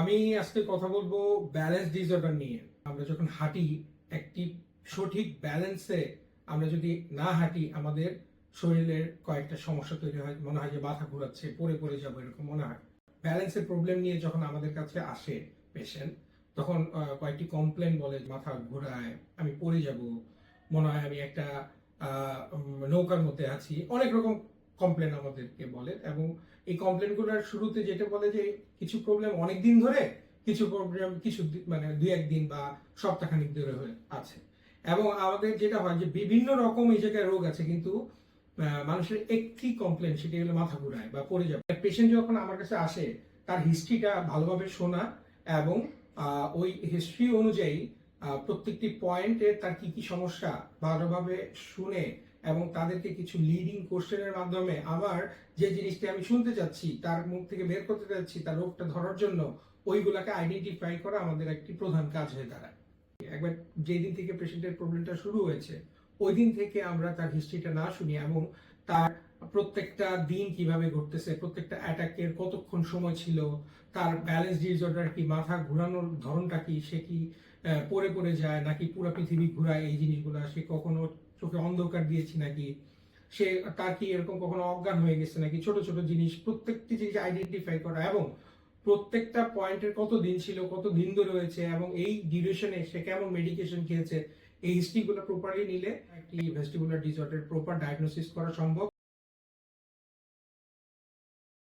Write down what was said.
আমি আজকে কথা বলব ব্যালেন্স ডিসঅর্ডার নিয়ে। আমরা যখন হাঁটি, একটি সঠিক ব্যালেন্সে আমরা যদি না হাঁটি, আমাদের শরীরের কয়েকটা সমস্যা তৈরি হয়। মনে হয় যে মাথা ঘোরাচ্ছে, পড়ে পড়ে যাব, এরকম মনে হয়। ব্যালেন্সের প্রবলেম নিয়ে যখন আমাদের কাছে আসে পেশেন্ট তখন কয়েকটি কমপ্লেন বলে মাথা ঘোরায়, আমি পড়ে যাব, মনে হয় আমি একটা নৌকার মধ্যে আছি। অনেক রকম কমপ্লেন আমাদেরকে বলে এবং এই কমপ্লেনগুলোর শুরুতে যেটা বলে যে কিছু প্রবলেম অনেক দিন ধরে কিছু প্রবলেম কিছু মানে দুই একদিন বা সপ্তাহখানিক ধরে হয়ে আছে। এবং আমাদের যেটা হয় যে বিভিন্ন রকম এই জায়গায় রোগ আছে কিন্তু মানুষের একটি কমপ্লেন সেটি হলো মাথা ঘুরায় বা পড়ে যাবে পেশেন্ট যখন আমার কাছে আসে, তার হিস্ট্রিটা ভালোভাবে শোনা এবং ওই হিস্ট্রি অনুযায়ী প্রত্যেকটি পয়েন্টে তার কি কি সমস্যা ভালোভাবে শুনে এবং তাদেরকে কিছু লিডিং কোশ্চেনের মাধ্যমে আমার যে জিনিসটি আমি শুনতে চাচ্ছি, তার মুখ থেকে বের করতে চাচ্ছি, তার রোগটা ধরার জন্য, ওইগুলাকে আইডেন্টিফাই করা আমাদের একটি প্রধান কাজ হয়ে দাঁড়ায়। একবার যেদিন থেকে পেশেন্টের প্রবলেমটা শুরু হয়েছে ওই দিন থেকে আমরা তার হিস্ট্রিটা না শুনি এবং তার প্রত্যেকটা দিন কীভাবে ঘটতেছে, প্রত্যেকটা অ্যাটাকের কতক্ষণ সময় ছিল, তার ব্যালেন্স ডিসঅর্ডার কি, মাথা ঘোরানোর ধরনটা কি, সে কি পড়ে পড়ে যায় নাকি পুরো পৃথিবী ঘোরায় এই জিনিসগুলো, সে কখনো চোখে অন্ধকার দিয়েছে নাকি, সে তার কি এরকম কখনো অজ্ঞান হয়ে গেছে নাকি, ছোট ছোট জিনিস, প্রত্যেকটি জিনিস আইডেন্টিফাই করা এবং প্রত্যেকটা পয়েন্টের কত দিন ছিল কত দিন ধরে হয়েছে এবং এই ডিউরেশনে সে কেমন মেডিকেশন খেয়েছে এই হিস্ট্রিগুলো প্রপারলি নিলে একটি ভেস্টিবুলার ডিসঅর্ডার প্রপার ডায়াগনোসিস করা সম্ভব।